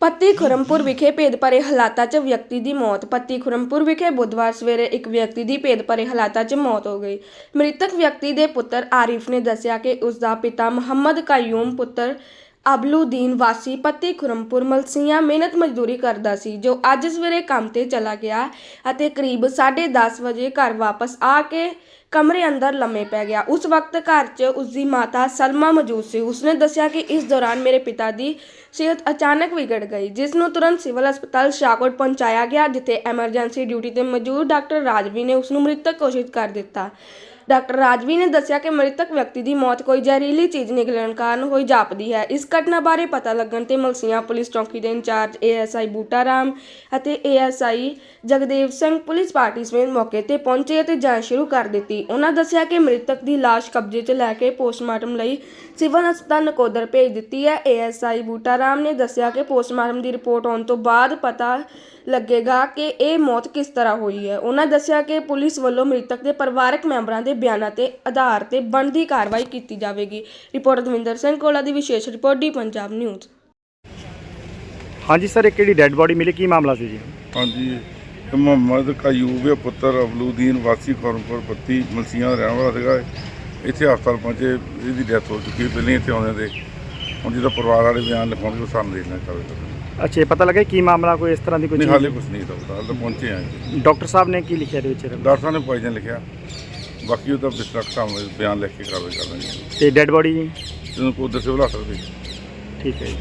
ਪੱਤੀ ਖੁਰਮਪੁਰ ਵਿਖੇ ਭੇਦ ਭਰੇ ਹਾਲਾਤਾਂ 'ਚ ਵਿਅਕਤੀ ਦੀ ਮੌਤ। ਪੱਤੀ ਖੁਰਮਪੁਰ ਵਿਖੇ ਬੁੱਧਵਾਰ ਸਵੇਰੇ ਇੱਕ ਵਿਅਕਤੀ ਦੀ ਭੇਦ ਭਰੇ ਹਾਲਾਤਾਂ 'ਚ ਮੌਤ ਹੋ ਗਈ। ਮ੍ਰਿਤਕ ਵਿਅਕਤੀ ਦੇ ਪੁੱਤਰ ਆਰਿਫ ਨੇ ਦੱਸਿਆ ਕਿ ਉਸ ਦਾ ਪਿਤਾ ਮੁਹੰਮਦ ਕਾਯੂਮ ਪੁੱਤਰ ਅਬਲੂਦੀਨ ਵਾਸੀ ਪੱਤੀ ਖੁਰਮਪੁਰ ਮਲਸੀਆਂ ਮਿਹਨਤ ਮਜ਼ਦੂਰੀ ਕਰਦਾ ਸੀ, ਜੋ ਅੱਜ ਸਵੇਰੇ ਕੰਮ ਤੇ ਚਲਾ ਗਿਆ ਅਤੇ ਕਰੀਬ 10:30 ਵਜੇ ਘਰ ਵਾਪਸ ਆ ਕੇ ਕਮਰੇ ਅੰਦਰ ਲੰਮੇ ਪੈ ਗਿਆ। ਉਸ ਵਕਤ ਘਰ 'ਚ ਉਸਦੀ ਮਾਤਾ ਸਲਮਾ ਮੌਜੂਦ ਸੀ। ਉਸਨੇ ਦੱਸਿਆ ਕਿ ਇਸ ਦੌਰਾਨ ਮੇਰੇ ਪਿਤਾ ਦੀ ਸਿਹਤ ਅਚਾਨਕ ਵਿਗੜ ਗਈ, ਜਿਸ ਨੂੰ ਤੁਰੰਤ ਸਿਵਲ ਹਸਪਤਾਲ ਸ਼ਾਹਕੋਟ ਪਹੁੰਚਾਇਆ ਗਿਆ, ਜਿੱਥੇ ਐਮਰਜੈਂਸੀ ਡਿਊਟੀ ਤੇ ਮੌਜੂਦ ਡਾਕਟਰ ਰਾਜਵੀ ਨੇ ਉਸ ਨੂੰ ਮ੍ਰਿਤਕ ਘੋਸ਼ਿਤ ਕਰ ਦਿੱਤਾ। ਡਾਕਟਰ ਰਾਜਵੀ ਨੇ ਦੱਸਿਆ ਕਿ ਮ੍ਰਿਤਕ ਵਿਅਕਤੀ ਦੀ ਮੌਤ ਕੋਈ ਜ਼ਹਿਰੀਲੀ ਚੀਜ਼ ਨਿਕਲਣ ਕਾਰਨ ਹੋਈ ਜਾਪਦੀ ਹੈ। ਇਸ ਘਟਨਾ ਬਾਰੇ ਪਤਾ ਲੱਗਣ ਤੇ ਮਲਸੀਆਂ ਪੁਲਿਸ ਚੌਕੀ ਦੇ ਇੰਚਾਰਜ ਏਐਸਆਈ ਬੂਟਾ ਰਾਮ ਅਤੇ ASI Jagdev Singh police party ਸਮੇਤ ਮੌਕੇ ਤੇ ਪਹੁੰਚੇ ਅਤੇ ਜਾਂਚ ਸ਼ੁਰੂ ਕਰ ਦਿੱਤੀ। ਉਹਨਾਂ ਦੱਸਿਆ ਕਿ ਮ੍ਰਿਤਕ ਦੀ ਲਾਸ਼ ਕਬਜ਼ੇ 'ਚ ਲੈ ਕੇ ਪੋਸਟਮਾਰਟਮ ਲਈ ਸਿਵਲ ਹਸਪਤਾਲ ਨਕੋਦਰ ਭੇਜ ਦਿੱਤੀ ਹੈ। ਏਐਸਆਈ ਬੂਟਾ ਰਾਮ ਨੇ ਦੱਸਿਆ ਕਿ ਪੋਸਟਮਾਰਟਮ ਦੀ ਰਿਪੋਰਟ ਆਉਣ ਤੋਂ ਬਾਅਦ ਪਤਾ ਲੱਗੇਗਾ ਕਿ ਇਹ ਮੌਤ ਕਿਸ ਤਰ੍ਹਾਂ ਹੋਈ ਹੈ। ਉਹਨਾਂ ਦੱਸਿਆ ਕਿ ਪੁਲਿਸ ਵੱਲੋਂ ਮ੍ਰਿਤਕ ਦੇ ਪਰਿਵਾਰਕ ਮੈਂਬਰਾਂ ਦੇ ਬਿਆਨਾਂ ਤੇ ਆਧਾਰ ਤੇ ਬਣਦੀ ਕਾਰਵਾਈ ਕੀਤੀ ਜਾਵੇਗੀ। ਰਿਪੋਰਟਰ ਦਵਿੰਦਰ ਸਿੰਘ ਕੋਲਾ ਦੀ ਵਿਸ਼ੇਸ਼ ਰਿਪੋਰਟ ਡੀ ਪੰਜਾਬ ਨਿਊਜ਼। ਹਾਂਜੀ ਸਰ ਇੱਕ ਜਿਹੜੀ ਡੈੱਡ ਬੋਡੀ ਮਿਲੀ ਕੀ ਮਾਮਲਾ ਸੀ ਜੀ? ਹਾਂਜੀ ਇਹ ਮੁਹੰਮਦ ਕਾਯੂਬ ਹੈ ਪੁੱਤਰ ਅਬਲੂਦੀਨ ਵਾਸੀ ਖੌਰਮਪੁਰ ਪੱਤੀ ਮਲਸੀਆਂ ਦਾ ਰਹਿਣ ਵਾਲਾ ਸੀਗਾ। ਇਹ। ਇੱਥੇ ਹਸਪਤਾਲ ਪਹੁੰਚੇ ਇਹਦੀ ਡੈਥ ਹੋ ਚੁੱਕੀ ਪਹਿਲਾਂ ਇੱਥੇ ਆਉਂਦੇ ਦੇ ਹੁਣ ਜਿਹਦਾ ਪਰਿਵਾਰ ਵਾਲੇ ਬਿਆਨ ਲਿਖਾਉਣਗੇ ਉਹ ਸਾਨੂੰ ਦੇਖਣਾ ਚਾਹੀਦਾ ਅੱਛਾ ਇਹ ਪਤਾ ਲੱਗਾ ਕੀ ਮਾਮਲਾ ਕੋਈ ਇਸ ਤਰ੍ਹਾਂ ਦੀ ਕੋਈ ਨਹੀਂ? ਹਾਲੇ ਕੁਝ ਨਹੀਂ ਪਤਾ ਹਾਲੇ ਤਾਂ ਪਹੁੰਚੇ ਆ ਜੀ। ਡਾਕਟਰ ਸਾਹਿਬ ਨੇ ਕੀ ਲਿਖਿਆ ਇਹਦੇ ਵਿੱਚ? ਡਾਕਟਰ ਸਾਹਿਬ ਨੇ ਪੋਇਜ਼ਨ ਲਿਖਿਆ। ਬਾਕੀ ਉਹਦਾ ਬਿਸਤਰਾ ਸਾਹਮਣੇ ਬਿਆਨ ਲਿਖ ਕੇ ਕਾਰਵਾਈ ਕਰ ਤੇ ਡੈੱਡ ਬੋਡੀ ਜੀ? ਜਿਹਨੂੰ ਕੋਈ ਦੱਸੇ ਬੁਲਾ ਸਕਦੇ ਠੀਕ ਹੈ ਜੀ।